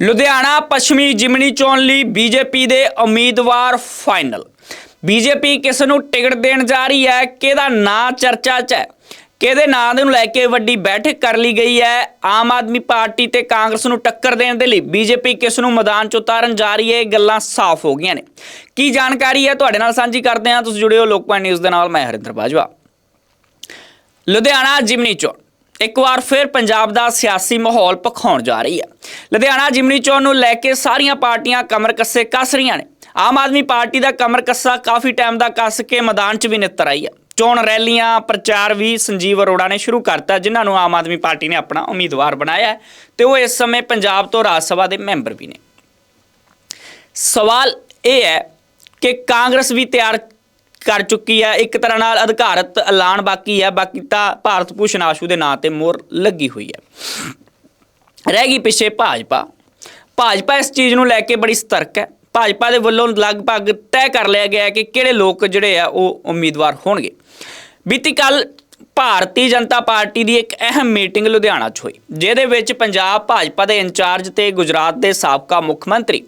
ਲੁਧਿਆਣਾ ਪੱਛਮੀ ਜਿਮਨੀ ਚੋਣ ਲਈ ਬੀਜੇਪੀ ਦੇ ਉਮੀਦਵਾਰ ਫਾਈਨਲ। ਬੀਜੇਪੀ ਕਿਸ ਨੂੰ ਟਿਕਟ ਦੇਣ ਜਾ ਰਹੀ ਹੈ, ਕਿਹਦਾ ਨਾਂ ਚਰਚਾ 'ਚ ਹੈ, ਕਿਹਦੇ ਨਾਂ ਦੇ ਨੂੰ ਲੈ ਕੇ ਵੱਡੀ ਬੈਠਕ ਕਰ ਲਈ ਗਈ ਹੈ, ਆਮ ਆਦਮੀ ਪਾਰਟੀ ਤੇ ਕਾਂਗਰਸ ਨੂੰ ਟੱਕਰ ਦੇਣ ਦੇ ਲਈ ਬੀਜੇਪੀ ਕਿਸ ਨੂੰ ਮੈਦਾਨ 'ਚ ਉਤਾਰਨ ਜਾ ਰਹੀ ਹੈ, ਇਹ ਗੱਲਾਂ ਸਾਫ਼ ਹੋ ਗਈਆਂ ਨੇ। ਕੀ ਜਾਣਕਾਰੀ ਹੈ ਤੁਹਾਡੇ ਨਾਲ ਸਾਂਝੀ ਕਰਦੇ ਹਾਂ, ਤੁਸੀਂ ਜੁੜੇ ਹੋ ਲੋਕਪਾਲ ਨਿਊਜ਼ ਦੇ ਨਾਲ, ਮੈਂ ਹਰਿੰਦਰ ਬਾਜਵਾ। ਲੁਧਿਆਣਾ ਜਿਮਨੀ ਚੋਣ। ਇੱਕ ਵਾਰ ਫਿਰ ਪੰਜਾਬ ਦਾ ਸਿਆਸੀ ਮਾਹੌਲ ਭਖਾਉਣ ਜਾ ਰਹੀ ਹੈ। ਲੁਧਿਆਣਾ ਜਿਮਨੀ ਚੋਣ ਨੂੰ ਲੈ ਕੇ ਸਾਰੀਆਂ ਪਾਰਟੀਆਂ ਕਮਰ ਕੱਸੇ ਕੱਸ ਰਹੀਆਂ ਨੇ। ਆਮ ਆਦਮੀ ਪਾਰਟੀ ਦਾ ਕਮਰ ਕੱਸਾ ਕਾਫੀ ਟਾਈਮ ਦਾ ਕੱਸ ਕੇ ਮੈਦਾਨ 'ਚ ਵੀ ਨਿੱਤਰ ਆਈ ਹੈ। ਚੋਣ ਰੈਲੀਆਂ, ਪ੍ਰਚਾਰ ਵੀ ਸੰਜੀਵ ਅਰੋੜਾ ਨੇ ਸ਼ੁਰੂ ਕਰਤਾ, ਜਿਨ੍ਹਾਂ ਨੂੰ ਆਮ ਆਦਮੀ ਪਾਰਟੀ ਨੇ ਆਪਣਾ ਉਮੀਦਵਾਰ ਬਣਾਇਆ ਹੈ ਤੇ ਉਹ ਇਸ ਸਮੇਂ ਪੰਜਾਬ ਤੋਂ ਰਾਜ ਸਭਾ ਦੇ ਮੈਂਬਰ ਵੀ ਨੇ। ਸਵਾਲ ਇਹ ਹੈ ਕਿ ਕਾਂਗਰਸ ਵੀ ਤਿਆਰ ਕਰ ਚੁੱਕੀ ਹੈ। ਇੱਕ ਤਰ੍ਹਾਂ ਨਾਲ ਅਧਿਕਾਰਤ ਐਲਾਨ ਬਾਕੀ ਹੈ। ਬਾਕੀ ਤਾਂ ਭਾਰਤ ਭੂਸ਼ਣ ਆਸ਼ੂ ਦੇ ਨਾਂ ਤੇ ਮੋਹਰ ਲੱਗੀ ਹੋਈ ਹੈ। ਰਹਿ ਗਈ ਪਿੱਛੇ ਭਾਜਪਾ। ਭਾਜਪਾ ਇਸ ਚੀਜ਼ ਨੂੰ ਲੈ ਕੇ ਬੜੀ ਸਤਰਕ ਹੈ। ਭਾਜਪਾ ਦੇ ਵੱਲੋਂ ਲਗਭਗ ਤੈਅ ਕਰ ਲਿਆ ਗਿਆ ਕਿ ਕਿਹੜੇ ਲੋਕ ਜਿਹੜੇ ਆ ਉਹ ਉਮੀਦਵਾਰ ਹੋਣਗੇ। ਬੀਤੀ ਕੱਲ ਭਾਰਤੀ ਜਨਤਾ ਪਾਰਟੀ ਦੀ ਇੱਕ ਅਹਿਮ ਮੀਟਿੰਗ ਲੁਧਿਆਣਾ 'ਚ ਹੋਈ, ਜਿਹਦੇ ਵਿੱਚ ਪੰਜਾਬ ਭਾਜਪਾ ਦੇ ਇੰਚਾਰਜ ਤੇ ਗੁਜਰਾਤ ਦੇ ਸਾਬਕਾ ਮੁੱਖ ਮੰਤਰੀ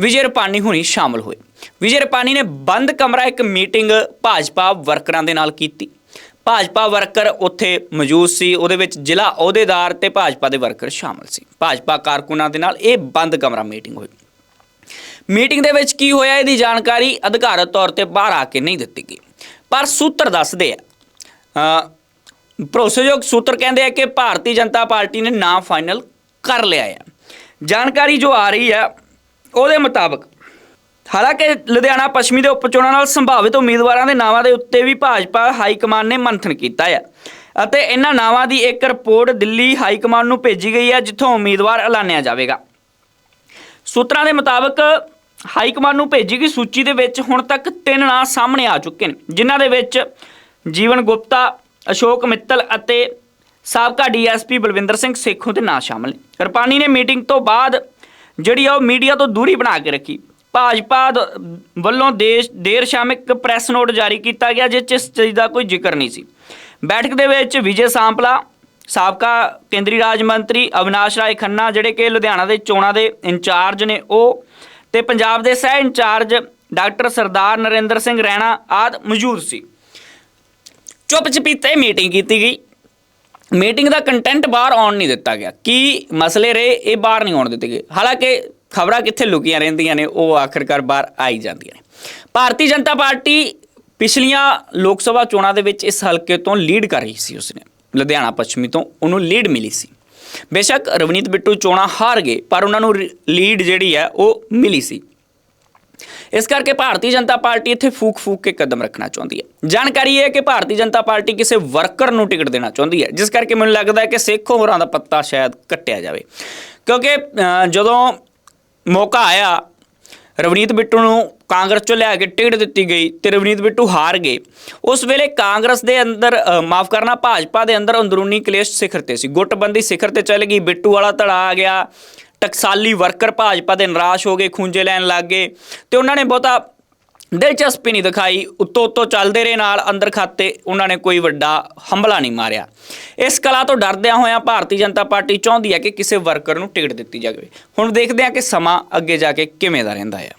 ਵਿਜੇ ਰੁਪਾਨੀ ਹੁਣੀ ਸ਼ਾਮਲ ਹੋਏ। ਵਿਜੇ ਰੁਪਾਨੀ ਨੇ ਬੰਦ ਕਮਰਾ ਇੱਕ ਮੀਟਿੰਗ ਭਾਜਪਾ ਵਰਕਰਾਂ ਦੇ ਨਾਲ ਕੀਤੀ। ਭਾਜਪਾ ਵਰਕਰ ਉੱਥੇ ਮੌਜੂਦ ਸੀ, ਉਹਦੇ ਵਿੱਚ ਜ਼ਿਲ੍ਹਾ ਅਹੁਦੇਦਾਰ ਤੇ ਭਾਜਪਾ ਦੇ ਵਰਕਰ ਸ਼ਾਮਲ ਸੀ। ਭਾਜਪਾ ਕਾਰਕੁਨਾਂ ਦੇ ਨਾਲ ਇਹ ਬੰਦ ਕਮਰਾ ਮੀਟਿੰਗ ਹੋਈ। ਮੀਟਿੰਗ ਦੇ ਵਿੱਚ ਕੀ ਹੋਇਆ ਇਹਦੀ ਜਾਣਕਾਰੀ ਅਧਿਕਾਰਤ ਤੌਰ ਤੇ ਬਾਹਰ ਆ ਕੇ ਨਹੀਂ ਦਿੱਤੀ ਗਈ। ਪਰ ਸੂਤਰ ਦੱਸਦੇ ਆ ਭਰੋਸੇਯੋਗ ਸੂਤਰ ਕਹਿੰਦੇ ਆ ਕਿ ਭਾਰਤੀ ਜਨਤਾ ਪਾਰਟੀ ਨੇ ਨਾਂ ਫਾਈਨਲ ਕਰ ਲਿਆ ਹੈ। ਜਾਣਕਾਰੀ ਜੋ ਆ ਰਹੀ ਹੈ, ਉਹਦੇ ਮੁਤਾਬਕ, ਹਾਲਾਂਕਿ ਲੁਧਿਆਣਾ ਪੱਛਮੀ ਦੇ ਉਪਚੋਣਾਂ ਨਾਲ ਸੰਭਾਵਿਤ ਉਮੀਦਵਾਰਾਂ ਦੇ ਨਾਵਾਂ ਦੇ ਉੱਤੇ ਵੀ ਭਾਜਪਾ ਹਾਈ ਕਮਾਂਡ ਨੇ ਮੰਥਨ ਕੀਤਾ ਹੈ ਅਤੇ ਇਹਨਾਂ ਨਾਵਾਂ ਦੀ ਇੱਕ ਰਿਪੋਰਟ ਦਿੱਲੀ ਹਾਈ ਕਮਾਂਡ ਨੂੰ ਭੇਜੀ ਗਈ ਹੈ, ਜਿੱਥੋਂ ਉਮੀਦਵਾਰ ਐਲਾਨਿਆ ਜਾਵੇਗਾ। ਸੂਤਰਾਂ ਦੇ ਮੁਤਾਬਕ ਹਾਈ ਕਮਾਂਡ ਨੂੰ ਭੇਜੀ ਗਈ ਸੂਚੀ ਦੇ ਵਿੱਚ ਹੁਣ ਤੱਕ ਤਿੰਨ ਨਾਂ ਸਾਹਮਣੇ ਆ ਚੁੱਕੇ ਨੇ, ਜਿਨ੍ਹਾਂ ਦੇ ਵਿੱਚ ਜੀਵਨ ਗੁਪਤਾ ਅਸ਼ੋਕ ਮਿੱਤਲ ਅਤੇ ਸਾਬਕਾ ਡੀਐਸਪੀ ਬਲਵਿੰਦਰ ਸਿੰਘ ਸੇਖੋਂ ਦੇ ਨਾਂ ਸ਼ਾਮਲ ਨੇ। ਰਪਾਨੀ ਨੇ ਮੀਟਿੰਗ ਤੋਂ ਬਾਅਦ ਜਿਹੜੀ ਆ ਉਹ ਮੀਡੀਆ ਤੋਂ ਦੂਰੀ ਬਣਾ ਕੇ ਰੱਖੀ। ਭਾਜਪਾ ਦ- ਵੱਲੋਂ ਦੇਸ਼ ਦੇਰ ਸ਼ਾਮ ਇੱਕ ਪ੍ਰੈਸ ਨੋਟ ਜਾਰੀ ਕੀਤਾ ਗਿਆ, ਜਿਸ 'ਚ ਇਸ ਚੀਜ਼ ਦਾ ਕੋਈ ਜ਼ਿਕਰ ਨਹੀਂ ਸੀ। ਬੈਠਕ ਦੇ ਵਿੱਚ ਵਿਜੇ ਸਾਂਪਲਾ, ਸਾਬਕਾ ਕੇਂਦਰੀ ਰਾਜ ਮੰਤਰੀ ਅਵਿਨਾਸ਼ ਰਾਏ ਖੰਨਾ, ਜਿਹੜੇ ਕਿ ਲੁਧਿਆਣਾ ਦੇ ਚੋਣਾਂ ਦੇ ਇੰਚਾਰਜ ਨੇ ਉਹ ਤੇ ਪੰਜਾਬ ਦੇ ਸਹਿ ਇੰਚਾਰਜ ਡਾਕਟਰ ਸਰਦਾਰ ਨਰਿੰਦਰ ਸਿੰਘ ਰੈਣਾ ਆਦ ਮੌਜੂਦ ਸੀ। ਚੁੱਪ ਚਪੀਤੇ ਮੀਟਿੰਗ ਕੀਤੀ ਗਈ। ਮੀਟਿੰਗ ਦਾ ਕੰਟੈਂਟ ਬਾਹਰ ਆਉਣ ਨਹੀਂ ਦਿੱਤਾ ਗਿਆ। ਕੀ ਮਸਲੇ ਰਹੇ, ਇਹ ਬਾਹਰ ਨਹੀਂ ਆਉਣ ਦਿੱਤੇ ਗਏ। ਹਾਲਾਂਕਿ ਖਬਰਾਂ ਕਿੱਥੇ ਲੁਕੀਆਂ ਰਹਿੰਦੀਆਂ ਨੇ, ਉਹ ਆਖਰਕਾਰ ਬਾਹਰ ਆਈ ਜਾਂਦੀਆਂ ਨੇ। ਭਾਰਤੀ ਜਨਤਾ ਪਾਰਟੀ ਪਿਛਲੀਆਂ ਲੋਕ ਸਭਾ ਚੋਣਾਂ ਦੇ ਵਿੱਚ ਇਸ ਹਲਕੇ ਤੋਂ ਲੀਡ ਕਰ ਰਹੀ ਸੀ ਉਸਨੇ। ਲੁਧਿਆਣਾ ਪੱਛਮੀ ਤੋਂ ਉਹਨੂੰ ਲੀਡ ਮਿਲੀ ਸੀ। ਬੇਸ਼ੱਕ ਰਵਨੀਤ ਬਿੱਟੂ ਚੋਣਾਂ ਹਾਰ ਗਏ, ਪਰ ਉਹਨਾਂ ਨੂੰ ਲੀਡ ਜਿਹੜੀ ਹੈ, ਉਹ ਮਿਲੀ ਸੀ। ਇਸ ਕਰਕੇ ਭਾਰਤੀ ਜਨਤਾ ਪਾਰਟੀ ਇੱਥੇ ਫੂਕ-ਫੂਕ ਕੇ ਕਦਮ ਰੱਖਣਾ ਚਾਹੁੰਦੀ ਹੈ। ਜਾਣਕਾਰੀ ਇਹ ਹੈ ਕਿ ਭਾਰਤੀ ਜਨਤਾ ਪਾਰਟੀ ਕਿਸੇ ਵਰਕਰ ਨੂੰ ਟਿਕਟ ਦੇਣਾ ਚਾਹੁੰਦੀ ਹੈ, ਜਿਸ ਕਰਕੇ ਮੈਨੂੰ ਲੱਗਦਾ ਹੈ ਕਿ ਸਿੱਖ ਹੋਰਾਂ ਦਾ ਪੱਤਾ ਸ਼ਾਇਦ ਕੱਟਿਆ ਜਾਵੇ। ਕਿਉਂਕਿ ਜਦੋਂ ਮੌਕਾ ਆਇਆ, ਰਵਨੀਤ ਬਿੱਟੂ ਨੂੰ ਕਾਂਗਰਸ ਚੋਂ ਲਿਆ ਕੇ ਟਿਕਟ ਦਿੱਤੀ ਗਈ ਤੇ ਰਵਨੀਤ ਬਿੱਟੂ ਹਾਰ ਗਏ, ਉਸ ਵੇਲੇ ਕਾਂਗਰਸ ਦੇ ਅੰਦਰ ਮਾਫ ਕਰਨਾ, ਭਾਜਪਾ ਦੇ ਅੰਦਰ ਅੰਦਰੂਨੀ ਕਲੇਸ਼ ਸਿਖਰ ਤੇ ਸੀ। ਗੁੱਟਬੰਦੀ ਸਿਖਰ ਤੇ ਚੱਲ ਗਈ, ਬਿੱਟੂ ਵਾਲਾ ਧੜਾ ਆ ਗਿਆ ਟਕਸਾਲੀ ਵਰਕਰ ਭਾਜਪਾ ਦੇ ਨਿਰਾਸ਼ ਹੋ ਗਏ ਖੂੰਜੇ ਲੈਣ ਲੱਗ ਗਏ ਤੇ ਉਹਨਾਂ ਨੇ ਬਹੁਤਾ ਦਿਲਚਸਪੀ ਨਹੀਂ ਦਿਖਾਈ। ਉੱਤੋਂ ਉੱਤੋਂ ਚੱਲਦੇ ਰਹੇ ਨਾਲ, ਅੰਦਰ ਖਾਤੇ ਉਹਨਾਂ ਨੇ ਕੋਈ ਵੱਡਾ ਹਮਲਾ ਨਹੀਂ ਮਾਰਿਆ। ਇਸ ਕਲਾ ਤੋਂ ਡਰਦਿਆਂ ਹੋਇਆਂ ਭਾਰਤੀ ਜਨਤਾ ਪਾਰਟੀ ਚਾਹੁੰਦੀ ਹੈ ਕਿ ਕਿਸੇ ਵਰਕਰ ਨੂੰ ਟਿਕਟ ਦਿੱਤੀ ਜਾਵੇ। ਹੁਣ ਦੇਖਦੇ ਹਾਂ ਕਿ ਸਮਾਂ ਅੱਗੇ ਜਾ ਕੇ ਕਿਵੇਂ ਦਾ ਰਹਿੰਦਾ ਹੈ।